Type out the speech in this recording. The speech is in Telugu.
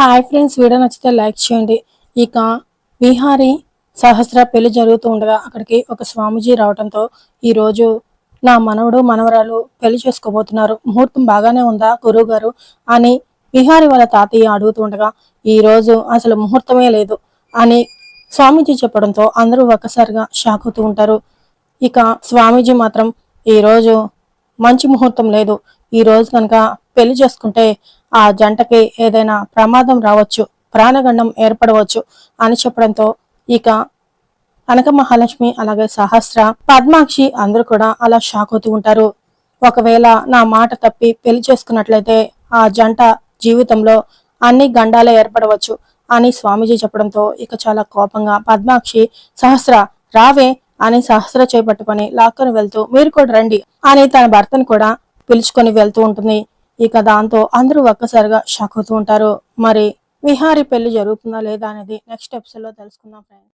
హాయ్ ఫ్రెండ్స్ వీడియో నచ్చితే లైక్ చేయండి. ఇక విహారి సహస్ర పెళ్ళి జరుగుతూ ఉండగా అక్కడికి ఒక స్వామీజీ రావడంతో ఈ రోజు నా మనవడు మనవరాలు పెళ్ళి చేసుకోబోతున్నారు. ముహూర్తం బాగానే ఉందా గురువు గారు అని విహారి వాళ్ళ తాతయ్య అడుగుతూ ఉండగా ఈ రోజు అసలు ముహూర్తమే లేదు అని స్వామీజీ చెప్పడంతో అందరూ ఒక్కసారిగా షాక్ అవుతూ ఉంటారు. ఇక స్వామీజీ మాత్రం ఈ రోజు మంచి ముహూర్తం లేదు. ఈ రోజు కనుక పెళ్ళి చేసుకుంటే ఆ జంటకి ఏదైనా ప్రమాదం రావచ్చు ప్రాణగండం ఏర్పడవచ్చు అని చెప్పడంతో ఇక కనక మహాలక్ష్మి అలాగే సహస్ర పద్మాక్షి అందరూ కూడా అలా షాక్ అవుతూ ఉంటారు. ఒకవేళ నా మాట తప్పి పెళ్ళి చేసుకున్నట్లయితే ఆ జంట జీవితంలో అన్ని గండాలే ఏర్పడవచ్చు అని స్వామీజీ చెప్పడంతో ఇక చాలా కోపంగా పద్మాక్షి సహస్ర రావే అని సహస్ర చేపట్టుకొని లాక్కొని వెళ్తూ మీరు కూడా రండి అని తన భర్తను కూడా పిలుచుకొని వెళ్తూ ఉంటుంది. ఇక దాంతో అందరూ ఒక్కసారిగా షాక్ అవుతూ ఉంటారు. మరి విహారి పెళ్ళి జరుగుతుందా లేదా అనేది నెక్స్ట్ ఎపిసోడ్లో తెలుసుకుందాం ఫ్రెండ్స్